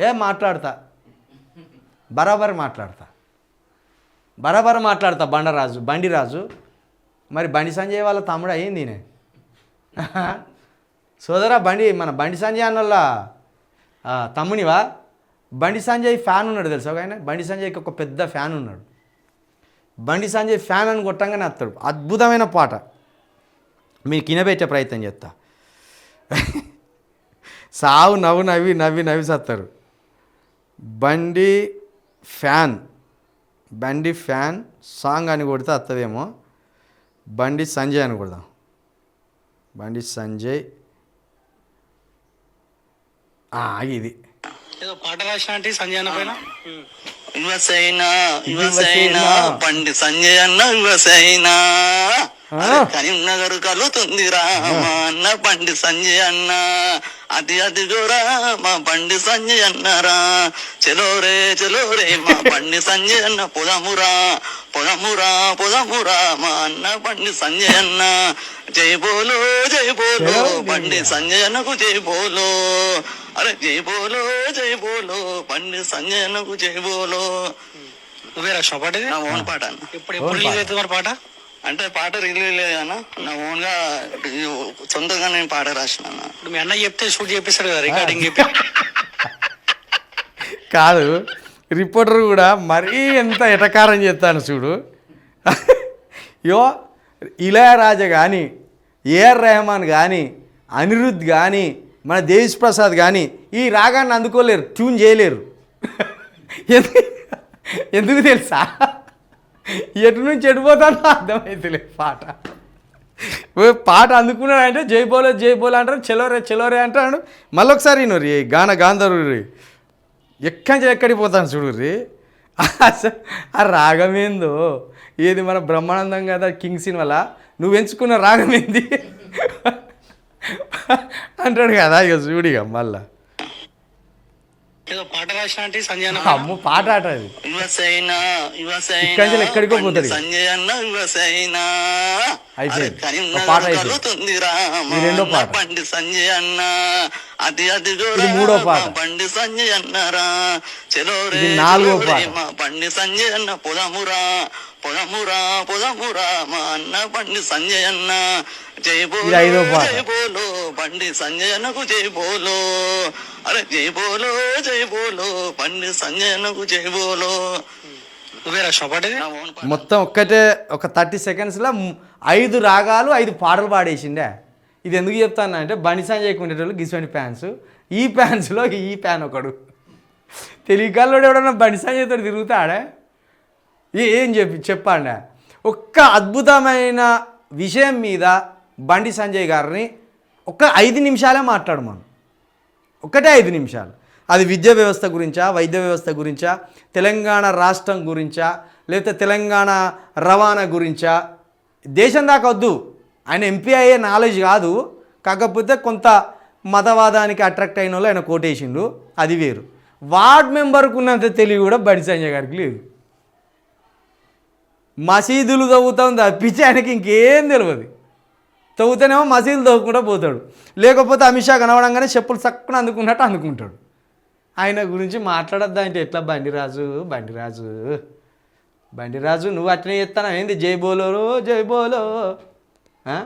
ఏ మాట్లాడతా. బరాబర్ మాట్లాడతా. బరాబర్ మాట్లాడతా బండరాజు బండిరాజు. మరి బండి సంజయ్ వాళ్ళ తమ్ముడు అయ్యింది ఈయన. సోదరా బండి మన బండి సంజయ్ అన్నోళ్ళ తమ్మునివా? బండి సంజయ్ ఫ్యాన్ ఉన్నాడు తెలుసా ఒక ఆయన? బండి సంజయ్కి ఒక పెద్ద ఫ్యాన్ ఉన్నాడు. బండి సంజయ్ ఫ్యాన్ అని కొట్టంగానే వస్తాడు అద్భుతమైన పాట. మీకు కినబెట్టే ప్రయత్నం చేస్తా. సావు నవ్వు నవ్వి నవ్వి నవ్వి సత్తారు. బండి ఫ్యాన్ బండి ఫ్యాన్ సాంగ్ అని కొడితే వస్తుందేమో బండి సంజయ్ అని కొడదాం. బండి సంజయ్. ఆ, ఇది. ఏదో పాట రాసిన సంజయ్ అన్న పైన? యువసైనా యువసైనా పండి సంజయ్ అన్న యువసైనా. కరీంనగర్ కలుతుంది రామ అన్న పండి సంజయ్ అన్న. అది అది గోరా మా బండి సంజయ్ అన్నరా. చెలోరే చెలోరే మా బండి సంజయ్ అన్న పొదమురా పొదమురా పొదమురా. మా అన్న బండి సంజయ్ అన్న. జై బోలో జై బోలో బండి సంజయ్ అన్నకు జై బోలో. అరే జై బోలో జై బోలో బండి సంజయ్ అన్నకు జై బోలో. నువ్వే రాసిన పాట ఓన్ పాట ఇప్పుడు ఎప్పుడు రిలీజ్ అవుతుంది మరి పాట? అంటే పాట రిలీజ్ లేదన్న నా ఓన్గా సొంతంగా నేను పాట రాసిన. ఇప్పుడు మీ అన్న చెప్తే షూట్ చేపిస్తాడు కదా రికార్డింగ్ చెప్పి. కాదు రిపోర్టర్ కూడా మరీ ఎంత ఎటకారం చేస్తాను చూడు. యో ఇళయరాజా కానీ ఏఆర్ రెహమాన్ కానీ అనిరుద్ కానీ మన దేవిష్ ప్రసాద్ కానీ ఈ రాగాన్ని అందుకోలేరు ట్యూన్ చేయలేరు. ఎందు- ఎందుకు తెలుసా? ఎటు నుంచి ఎడిపోతానో అర్థమవుతులే పాట. ఓ పాట అందుకున్నాడంటే జై బోలో జై బోలో అంటారు చెలోరే చెలోరే అంటాడు. మళ్ళొకసారి నువ్వు రీ గాన గాంధర్వురి ఎక్కడి ఎక్కడికి పోతాను చూడు రీ. ఆ రాగం ఏందో? ఏది మన బ్రహ్మానందం కదా కింగ్ సినిమాలా? నువ్వు ఎంచుకున్న రాగం ఏంది? అంటాడు కదా ఇక చూడిగా మళ్ళా. ఏదో పాట రాసిన అంటే సంజయ్ అన్న అమ్మ పాట ఆట అది యువసైనా యువసైనా ఇక్కడి నుంచి ఎక్కడికో ఇక. సంజయ్ అన్న యువసైనా అయిపోయింది. పాట అయిపోయింది. రెండో పాట. బండి సంజయ్ అన్న అది అది మూడో పాట. బండి సంజయ్ అన్నరా నాలుగో చెలోరే పాట. మా బండి సంజయ్ అన్న పొదమురా పొదమురా పొదమురా మా అన్న బండి సంజయ్ అన్న జై బోలో. జై బండి సంజయ్ అన్నకు జై బోలో అరే జై బోలో జై బోలో బండి సంజయ్ అన్నకు జై బోలో. మొత్తం ఒక్కటే ఒక థర్టీ సెకండ్స్లో ఐదు రాగాలు ఐదు పాటలు పాడేసిండే ఇది ఎందుకు చెప్తాను అంటే బండి సంజయ్ ఉండేటోళ్ళు గిసువంటి ప్యాన్స్ ఈ ప్యాన్స్లో ఈ ప్యాన్ ఒకడు. తెలియకల్లోడు ఎవడన్నా బండి సంజయ్తో తిరుగుతాడే? ఏం చెప్పి చెప్పండి? ఒక్క అద్భుతమైన విషయం మీద బండి సంజయ్ గారిని ఒక ఐదు నిమిషాలే మాట్లాడు మనం. ఒకటే ఐదు నిమిషాలు. అది విద్యా వ్యవస్థ గురించా వైద్య వ్యవస్థ గురించా తెలంగాణ రాష్ట్రం గురించా లేకపోతే తెలంగాణ రవాణా గురించా? దేశం దాకా వద్దు. ఆయన ఎంపీ అయ్యే నాలెడ్జ్ కాదు. కాకపోతే కొంత మతవాదానికి అట్రాక్ట్ అయిన వాళ్ళు ఆయన కోటేసిండు అది వేరు. వార్డ్ మెంబర్కు ఉన్నంత తెలివి కూడా బడి సంజయ్ గారికి లేదు. మసీదులు తవ్వుతాం తప్పించి ఆయనకి ఇంకేం తెలియదు తవ్వుతేనేమో మసీదులు తవ్వకుండా పోతాడు. లేకపోతే అమిత్ షా కనవడంగానే చెప్పులు చక్కన అందుకున్నట్టు అందుకుంటాడు. ఆయన గురించి మాట్లాడద్దా అంటే ఎట్లా బండిరాజు బండిరాజు బండిరాజు నువ్వు అట్లనే చెప్తానా ఏంది? జై బోలో జై బోలో. ఆ?